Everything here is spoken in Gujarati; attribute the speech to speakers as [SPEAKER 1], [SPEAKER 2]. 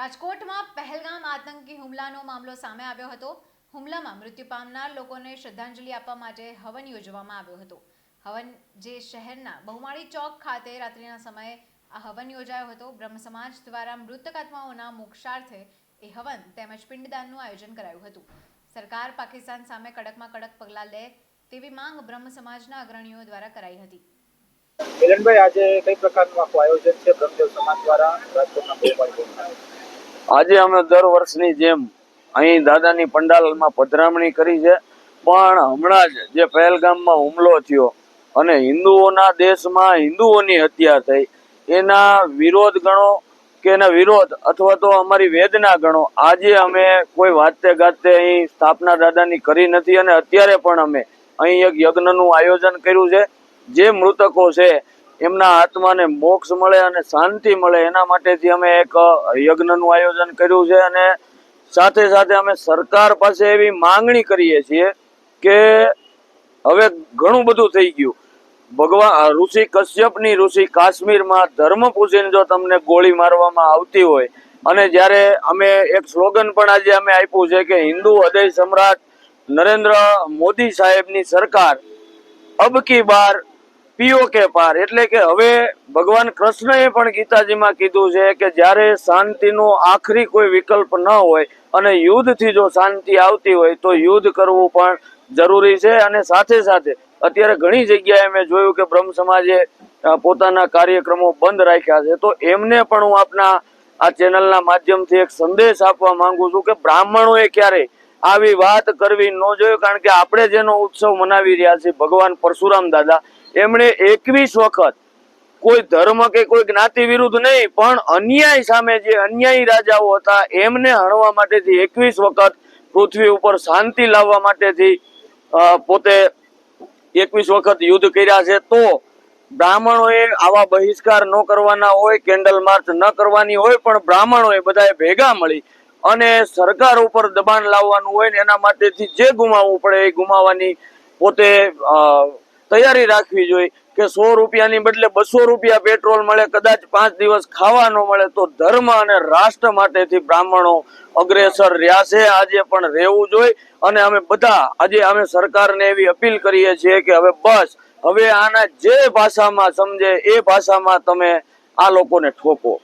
[SPEAKER 1] રાજકોટમાં પહેલગામ આતંકી હુમલાનો મામલો સામે આવ્યો હતો. હુમલામાં મૃત્યુ પામનાર લોકોને શ્રદ્ધાંજલિ આપવા માટે હવન યોજવામાં આવ્યો હતો. હવન જે શહેરના બહુમાળી ચોક ખાતે રાત્રિના સમયે આ હવન યોજાયો હતો. બ્રહ્મ સમાજ દ્વારા મૃતક આત્માઓના મોક્ષાર્થે એ હવન તેમજ પિંડદાનનું આયોજન કરાયું હતું. સરકાર પાકિસ્તાન સામે કડકમાં કડક પગલાં લે તેવી માંગ બ્રહ્મ સમાજના અગ્રણીઓ દ્વારા કરાઈ હતી.
[SPEAKER 2] કિરણભાઈ આજે કઈ પ્રકારનું આખું આયોજન છે બ્રહ્મદેવ સમાજ દ્વારા? રાજકોટના?
[SPEAKER 3] આજે અમે દર વર્ષની જેમ અહીં દાદાની પંડાલમાં પધરામણી કરી છે. પણ હમણાં જ જે પહેલગામમાં હુમલો થયો અને હિન્દુઓના દેશમાં હિન્દુઓની હત્યા થઈ, એના વિરોધ ગણો કે એના વિરોધ અથવા તો અમારી વેદના ગણો, આજે અમે કોઈ વાતે ગાતે અહીં સ્થાપના દાદાની કરી નથી અને અત્યારે પણ અમે અહીં એક યજ્ઞનું આયોજન કર્યું છે. જે મૃતકો છે એમના આત્માને મોક્ષ મળે અને શાંતિ મળે. એના માટેથી અમે એક યજ્ઞનું આયોજન કર્યું છે અને સાથે સાથે અમે સરકાર પાસે એવી માંગણી કરીએ છીએ કે હવે ઘણું બધું થઈ ગયું. ભગવાન ઋષિ કશ્યપની ઋષિ કાશ્મીરમાં ધર્મ પૂજીને જો તમને ગોળી મારવામાં આવતી હોય અને જ્યારે અમે એક સ્લોગન પણ આજે અમે આપ્યું છે કે હિન્દુ હૃદય સમ્રાટ નરેન્દ્ર મોદી સાહેબની સરકાર અબ કી બાર પીઓ કે પાર. એટલે કે હવે ભગવાન કૃષ્ણએ પણ ગીતાજીમાં કીધું છે કે જ્યારે શાંતિનો આખરી કોઈ વિકલ્પ ન હોય અને યુદ્ધથી જો શાંતિ આવતી હોય તો યુદ્ધ કરવું પણ જરૂરી છે અને સાથે સાથે અત્યારે ઘણી જગ્યાએ મેં જોયું કે બ્રહ્મ સમાજે પોતાના કાર્યક્રમો બંધ રાખ્યા છે. તો એમને પણ હું આપના આ ચેનલના માધ્યમથી એક સંદેશ આપવા માંગુ છું કે બ્રાહ્મણોએ ક્યારેય આવી વાત કરવી ન જોઈએ. કારણ કે આપણે જેનો ઉત્સવ મનાવી રહ્યા છીએ ભગવાન પરશુરામ દાદા એમણે એકવીસ વખત કોઈ ધર્મ કે કોઈ જ્ઞાતિ વિરુદ્ધ નહીં, પણ અન્યાય સામે જે અન્યાયી રાજાઓ હતા, એમને હણવા માટેથી એકવીસ વખત પૃથ્વી ઉપર શાંતિ લાવવા માટેથી પોતે એકવીસ વખત યુદ્ધ કર્યા છે. તો બ્રાહ્મણોએ આવા બહિષ્કાર ન કરવાના હોય, કેન્ડલ માર્ચ ન કરવાની હોય, પણ બ્રાહ્મણોએ બધાએ ભેગા મળી અને સરકાર ઉપર દબાણ લાવવાનું હોય ને એના માટેથી જે ગુમાવવું પડે એ ગુમાવવાની પોતે તૈયારી રાખવી જોઈએ કે સો રૂપિયાની બદલે બસો રૂપિયા પેટ્રોલ મળે, કદાચ પાંચ દિવસ ખાવા ન મળે, તો ધર્મ અને રાષ્ટ્ર માટેથી બ્રાહ્મણો અગ્રેસર રહ્યા છે. આજે પણ રહેવું જોઈએ અને અમે બધા, આજે અમે સરકારને એવી અપીલ કરીએ છીએ કે હવે બસ, હવે આના જે ભાષામાં સમજે એ ભાષામાં તમે આ લોકોને ઠોકો.